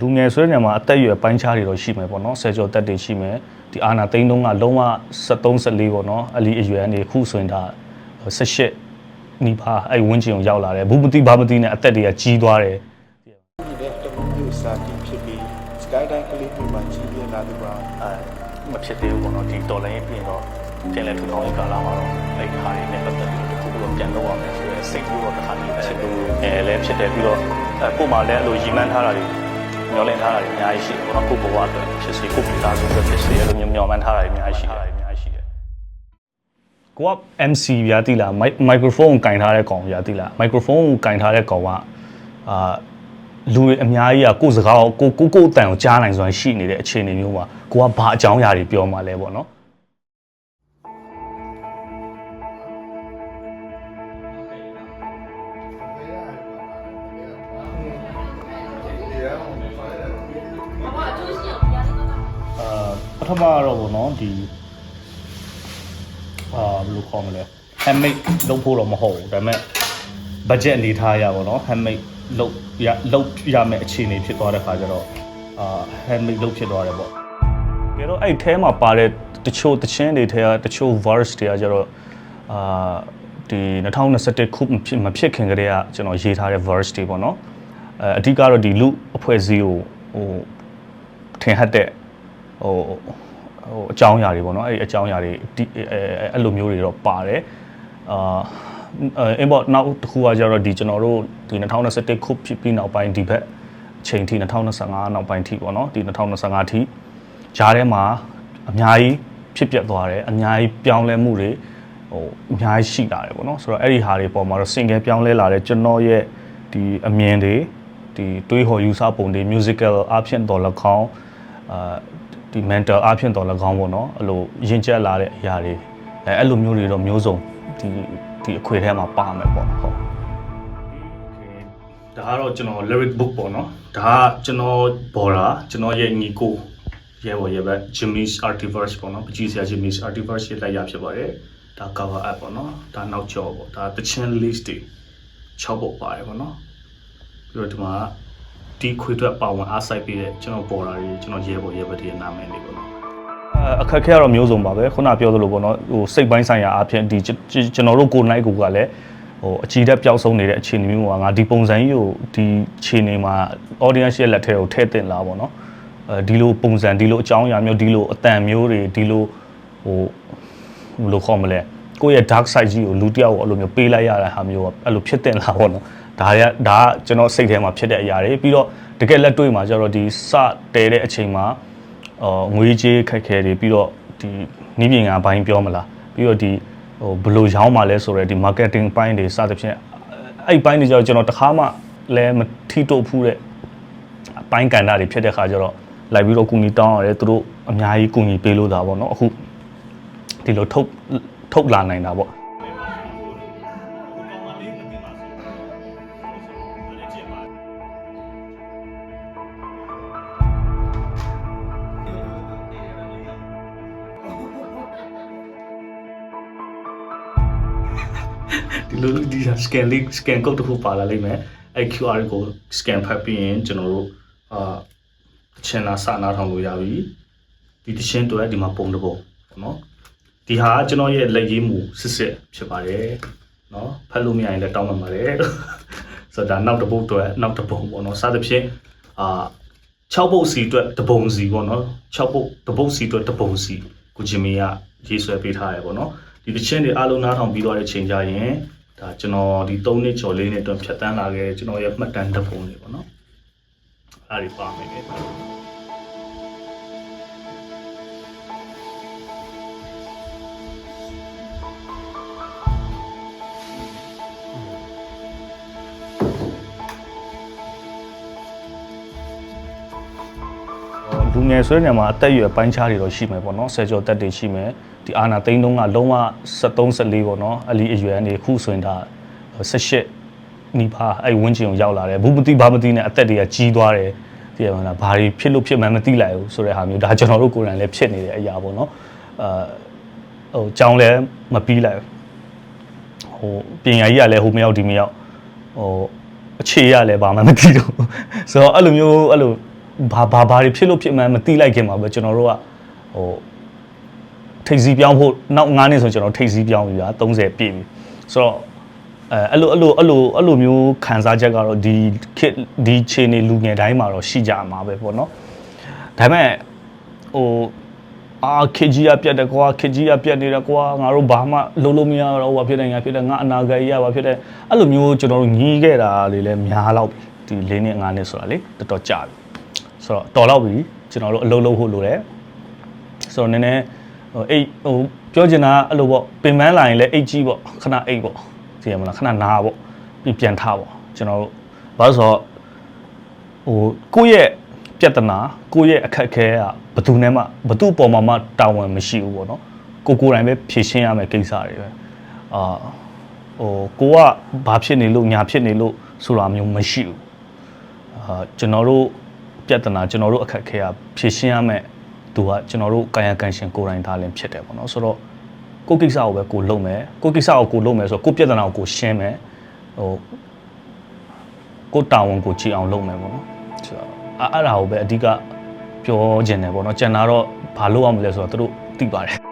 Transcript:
လူငယ်ဆိုတဲ့နေရာမှာအသက်အရွယ်ပိုင်းခြားတွေတော့ရှိမယ်ပေါ့နော်ဆယ်ကျော်သက်တွေရှိမယ်ဒီအာနာသိန်းတုံးကလုံးဝ73 14ပေါ့နော်အလီအရွယ်ကနေခုဆိုရင်ဒါ18နီးပါးအဲ့ဝင်းကျင်ကိုရောက်လာတယ်ဘူးမသိဘာမသိနဲ့အသက်တွေကကြီးသွားတယ်နေတဲ့တမန်မျိုးစာတီဖြစ်ပြီး skyline ကလေးတွေမှာကြီးပြင်းလာသူပါအဲမဖြစ်သေးဘူးပေါ့နော်ဒီတော်လိုင်းပြင်တော့တင်လဲထူထောင်ရေးကာလမှာတော့အဲ့ဒီဟာတွေနဲ့ပတ်သက်ပြီးတော့တစ်ခုခုတော့ပြန်လုပ်ရမယ်ဆိုရဲစိတ်ကူးတော့တစ်ခါတည်းဖြစ်လို့အဲလည်းဖြစ်တယ်ပြီးတော့အဲကို့မှာလည်းအဲ့လိုရီမန်းထားတာတွေ မျောလင့်ထားတာတွေအများကြီးရှိတယ်ပေါ့နော်ကို့ဘဝအတွက်ဖြစ်စေကို့ပြည်သားစုအတွက်ဖြစ်စေအဲ့လိုမျိုးမျောမှန်းထားတာတွေအများကြီးရှိတယ်အများကြီးရှိတယ်ကိုက MC ပြားတိလားမိုက်ခရိုဖုန်းကိုကင်ထားတဲ့ကောင်ပြားတိလားမိုက်ခရိုဖုန်းကိုကင်ထားတဲ့ကောင်ကအာလူတွေအများကြီးကကိုယ်စကားကိုကိုကိုကိုအတန်ကိုကြားနိုင်စွမ်းရှိနေတဲ့အခြေအနေမျိုးမှာကိုကဘာအကြောင်းအရာတွေပြောမှလဲပေါ့နော်အာ ထမတော့ဗောနော်ဒီအာဘယ်လိုခေါ်မလဲ handmade လုပ်ဖို့တော့မဟုတ်ဘူးဒါပေမဲ့ budget အနေထားရပါတော့ handmade လုပ်ရလုပ်ရမယ့်အခြေအနေဖြစ်သွားတဲ့ခါကျတော့အာ handmade လုပ်ဖြစ်သွားတယ်ပေါ့ကဲတော့အဲ့အဲမှာပါတဲ့တချို့တချင်းတွေထဲကတချို့ verse တွေကကျတော့အာဒီ2021ခုမဖြစ်မဖြစ်ခင်ကတည်းကကျွန်တော်ရေးထားတဲ့ verse တွေပေါ့နော်အဲအဓိကတော့ဒီလူအဖွဲ့အစည်းကိုဟိုထင်ဟပ်တဲ့ ဟိုဟိုအကြောင်းအရာတွေပေါ့နော်အဲ့ဒီအကြောင်းအရာတွေဒီအဲအဲ့လိုမျိုးတွေတော့ပါတယ်အာအဲဘောနောက်တစ်ခုကကျတော့ဒီကျွန်တော်တို့ဒီ2021ခုဖြစ်ပြီးနောက်ပိုင်းဒီဘက်အချိန်ထိ2025နောက်ပိုင်းထိပေါ့နော်ဒီ2025ထိဂျားထဲမှာအများကြီးဖြစ်ပျက်သွားတယ်အများကြီးပြောင်းလဲမှုတွေဟိုအများကြီးရှိလာတယ်ပေါ့နော်ဆိုတော့အဲ့ဒီဟာတွေပေါ်မှာတော့ single ပြောင်းလဲလာတယ်ကျွန်တော်ရဲ့ဒီအမြင်တွေဒီတွေးဟော်ယူဆပုံတွေ musical အဖြစ်တော်လကောင်းအာ ဒီ mental အဖြစ်တော်လကောင်းပေါ့နော်အဲ့လိုရင်ကျက်လာတဲ့အရာတွေအဲအဲ့လိုမျိုးတွေတော့မျိုးစုံဒီဒီအခွေထဲမှာပါမယ်ပေါ့ဟုတ်ဒါကတော့ကျွန်တော် lyric book ပေါ့နော်ဒါကကျွန်တော်ဘော်တာကျွန်တော်ရဲ့ညီကိုရဲဘော်ရဲဘက် Jimmy's Artiverse ပေါ့နော်ပကြီးစရာ Jimmy's Artiverse ရဲ့လက်ရဖြစ်ပါတယ်ဒါ cover up ပေါ့နော်ဒါနောက်ကျော်ပေါ့ဒါတချင်း list တွေ6ပုတ်ပါတယ်ပေါ့နော်ပြီးတော့ဒီမှာ ဒီခွေအတွက်ပါဝင်အားစိုက်ပေးတဲ့ကျွန်တော်ပေါ်တာတွေကျွန်တော်ရဲဘော်ရဲဘက်တွေရဲ့နာမည်တွေပေါ့နော်အဲအခက်အခဲကတော့မျိုးစုံပါပဲခုနပြောသလိုပေါ့နော်ဟိုစိတ်ပိုင်းဆိုင်ရာအဖြစ်ဒီကျွန်တော်တို့ကိုယ်နိုင်ကိုကလည်းဟိုအကြည်တက်ပျောက်ဆုံးနေတဲ့အခြေအနေမျိုးမှာငါဒီပုံစံကြီးကိုဒီအခြေအနေမှာ audience ရဲ့လက်ထဲကိုထည့်တင်လာပေါ့နော်အဲဒီလိုပုံစံဒီလိုအကြောင်းအရာမျိုးဒီလိုအတန်မျိုးတွေဒီလိုဟိုဘယ်လိုခေါ်မလဲကိုယ့်ရဲ့ dark side ကြီးကိုလူတစ်ယောက်ကိုအဲ့လိုမျိုးပေးလိုက်ရတဲ့ဟာမျိုးကအဲ့လိုဖြစ်တင်လာပေါ့နော် ဒါရဒါကကျွန်တော်စိတ်ထဲမှာဖြစ်တဲ့အရာတွေပြီးတော့တကယ်လက်တွေ့မှာကျတော့ဒီစတဲတဲ့အချိန်မှာအော်ငွေကြေးခက်ခဲတွေပြီးတော့ဒီနီးပညာဘိုင်းပြောမလားပြီးတော့ဒီဟိုဘယ်လိုရောင်းမှာလဲဆိုတော့ဒီ marketing ပိုင်းတွေစသဖြင့်အဲ့ဘိုင်းတွေကျတော့ကျွန်တော်တခါမှလည်းမထီတော့ဖူးတဲ့အပိုင်းကဏ္ဍတွေဖြစ်တဲ့ခါကျတော့လိုက်ပြီးတော့ကူညီတောင်းရတယ်သူတို့အများကြီးကူညီပေးလို့တာပေါ့နော်အခုဒီလိုထုတ်ထုတ်လာနိုင်တာပေါ့ ဒီလိုဒီ scan link scan code တစ်ခုပါလာလိမ့်မယ်အဲ့ QR code scan ဖတ်ပြီးရင်ကျွန်တော်တို့အာတချင်လာစနာထောင်လို့ရပြီဒီတချင်တွေဒီမှာပုံတစ်ပုံပေါ့နော်ဒီဟာကကျွန်တော်ရဲ့လက်ရေးမှုစစ်စစ်ဖြစ်ပါတယ်နော်ဖတ်လို့မရရင်လည်းတောင်းပန်ပါတယ်ဆိုတော့ဒါနောက်တစ်ပုတ်တွေနောက်တစ်ပုံပေါ့နော်စသဖြင့်အာ6ပုတ်စီအတွက်တပုံစီပေါ့နော်6ပုတ်တပုတ်စီအတွက်တပုံစီကိုဂျင်မီကရေးဆွဲပေးထားရပေါ့နော် ဒီတချင်းတွေအားလုံးနားထောင်ပြီးသွားတဲ့ချိန်ကြရင်ဒါကျွန်တော်ဒီ3နှစ်ကျော်လေးနှစ်အတွင်းဖြတ်တန်းလာခဲ့ကျွန်တော်ရဲ့မှတ်တမ်းတစ်ပုံတွေပေါ့နော်အားဒီပါမယ်လေလူငယ်ဆိုတဲ့နေရာမှာအသက်အရွယ်ပိုင်းခြားတွေတော့ရှိမယ်ပေါ့နော်ဆယ်ကျော်သက်တွေရှိမယ် ဒီအာနာသိန်းတုံးကလုံးဝ73 14ပေါ့နော်အလီအရွယ်အနေခုဆိုရင်ဒါ18နီးပါးအဲ့ဝင်းကျင်ကိုရောက်လာတယ်ဘူးမသိဘာမသိနဲ့အသက်တွေကကြီးသွားတယ်ဒီမှာလားဘာတွေဖြစ်လို့ဖြစ်မှန်းမသိလိုက်ဘူးဆိုတဲ့ဟာမျိုးဒါကျွန်တော်တို့ကိုယ်တိုင်လည်းဖြစ်နေတဲ့အရာပေါ့နော်အာဟိုကြောင်းလည်းမပြီးလိုက်ဟိုပညာကြီးကလည်းဟိုမရောက်ဒီမရောက်ဟိုအခြေရလည်းဘာမှမသိတော့ဘူးဆိုတော့အဲ့လိုမျိုးအဲ့လိုဘာဘာဘာတွေဖြစ်လို့ဖြစ်မှန်းမသိလိုက်ခင်မှာပဲကျွန်တော်တို့ကဟို ထိပ်စီးပြောင်းဖို့နောက်9နှစ်ဆိုကျွန်တော်ထိပ်စီးပြောင်းပြီဗျာ30ပြည့်ပြီဆိုတော့အဲအဲ့လိုအဲ့လိုအဲ့လိုအဲ့လိုမျိုးခံစားချက်ကတော့ဒီခစ်ဒီခြေနေလူငယ်တိုင်းမှာတော့ရှိကြမှာပဲပေါ့နော်ဒါပေမဲ့ဟိုအာခေကြီးရပြတ်တယ်ကွာခေကြီးရပြတ်နေတယ်ကွာငါတို့ဘာမှလုံးလုံးမရတော့ဘာဖြစ်တယ်ငါဖြစ်တယ်ငါအနာဂတ်ကြီးရဘာဖြစ်တယ်အဲ့လိုမျိုးကျွန်တော်တို့ညီးခဲ့တာလေးလည်းများတော့ပြီဒီ၄နှစ်၅နှစ်ဆိုတာလေတော်တော်ကြာပြီဆိုတော့တော်တော့ပြီကျွန်တော်တို့အလုံးလုံးဖို့လိုတယ်ဆိုတော့နည်းနည်း ဟိုအိတ်ဟိုပြောချင်တာကအဲ့လိုပေါ့ပင်ပန်းလာရင်လည်းအိတ်ကြီးပေါ့ခဏအိတ်ပေါ့သိရမလားခဏနာပေါ့ပြီးပြန်ထားပေါ့ကျွန်တော်တို့ဘာလို့ဆိုတော့ဟိုကိုယ့်ရဲ့ပြဿနာကိုယ့်ရဲ့အခက်အခဲကဘယ်သူနဲ့မှဘယ်သူ့အပေါ်မှာမှတာဝန်မရှိဘူးပေါ့နော်ကိုကိုယ်တိုင်ပဲဖြေရှင်းရမယ့်ကိစ္စတွေပဲအာဟိုကိုကဘာဖြစ်နေလို့ညာဖြစ်နေလို့ဆိုတာမျိုးမရှိဘူးအာကျွန်တော်တို့ပြဿနာကျွန်တော်တို့အခက်အခဲကဖြေရှင်းရမယ့် သူကကျွန်တော်တို့ကာယကံရှင်ကိုယ်တိုင်သားလင်းဖြစ်တယ်ပေါ့နော်ဆိုတော့ကိုယ့်ကိစ္စကိုပဲကိုယ်လုပ်မယ်ကိုယ့်ကိစ္စကိုကိုယ်လုပ်မယ်ဆိုတော့ကိုယ့်ပြဿနာကိုကိုယ်ရှင်းမယ်ဟိုကိုယ်တာဝန်ကိုကြည့်အောင်လုပ်မယ်ပေါ့နော်ဆိုတော့အဲ့အဲ့ဒါကိုပဲအဓိကပြောခြင်းတယ်ပေါ့နော်ကျန်တာတော့ဘာလုပ်အောင်မလဲဆိုတော့သူတို့သိပါတယ်